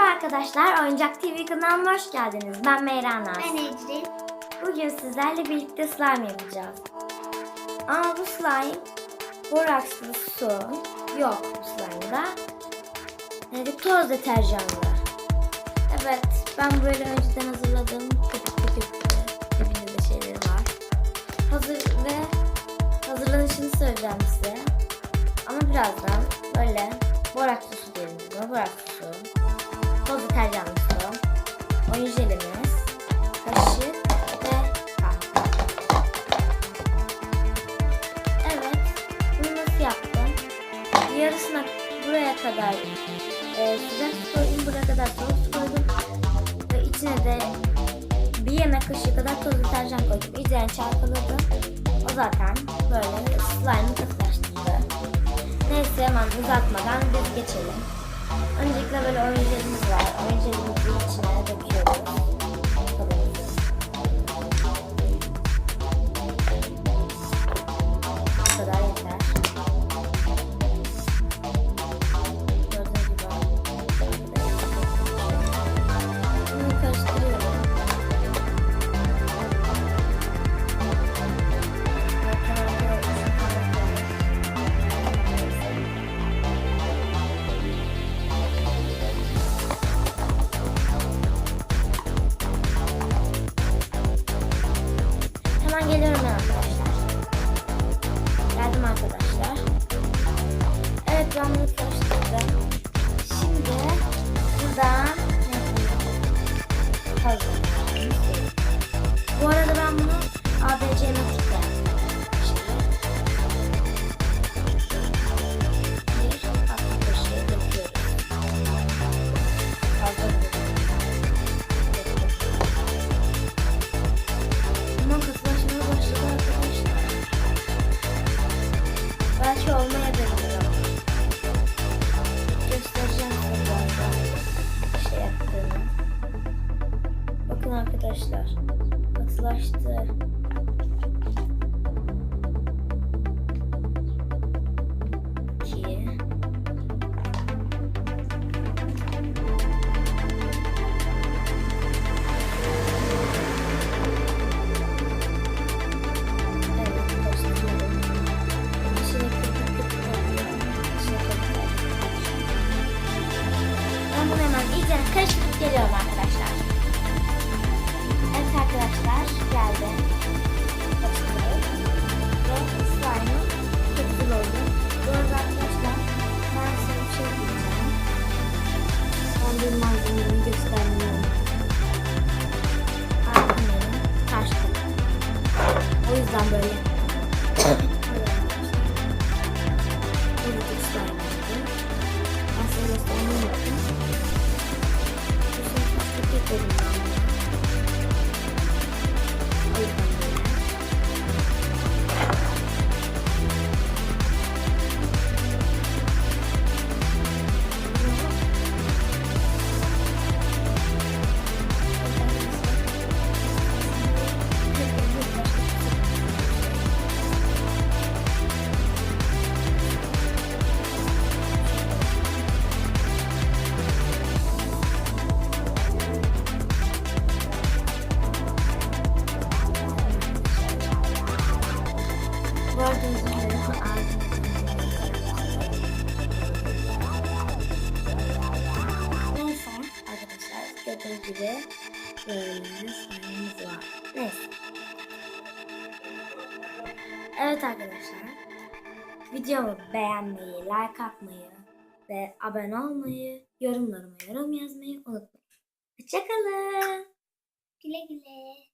Merhaba arkadaşlar, Oyuncak TV kanalıma hoş geldiniz. Ben Meyra Naz. Ben Ecrin. Bugün sizlerle birlikte slime yapacağız. Ama bu slime borakslı su yok bu slime'da. Yani toz deterjanlı. Evet, ben böyle önceden hazırladım. Köpüklü köpüklü. Hepinizde şeyleri var. Hazır ve hazırlanışını söyleyeceğim size. Ama birazdan böyle borakslı su diyelim. Borakslı su. Toz deterjanlı su. Oyun jelimiz. Kaşık ve kahve. Evet. Bunu nasıl yaptım? Yarısına buraya kadar e, sıcak su koydum. Buraya kadar soğuk su koydum. Ve içine de bir yemek kaşığı kadar toz deterjan koydum. İyice çalkaladım. O zaten böyle slime'ı katılaştırdı. Neyse hemen uzatmadan biz geçelim. Öncelikle böyle oyun jelimiz var. Oyun jelimizi içine döküyoruz. pleasure. Arkadaşlar. Katılaştı. İki. Ben bunu hemen iyice karıştırıp geliyorum arkadaşlar. Arkadaşlar geldi. Karıştırıp. Ve slime'ı çok güzel oldu. Bu arada arkadaşlar ben size bir şey diyeceğim. Ben bir malzememi göstermiyorum. Arkamın taş O yüzden böyle. Böyle bir slime oldu. Ben size göstermeyi unuttum. Bu sefer çok yapıyorum gibi slime'ımız var. Neyse. Evet arkadaşlar. Videomu beğenmeyi, like atmayı ve abone olmayı, yorumlarıma yorum yazmayı unutmayın. Hoşçakalın. Güle güle.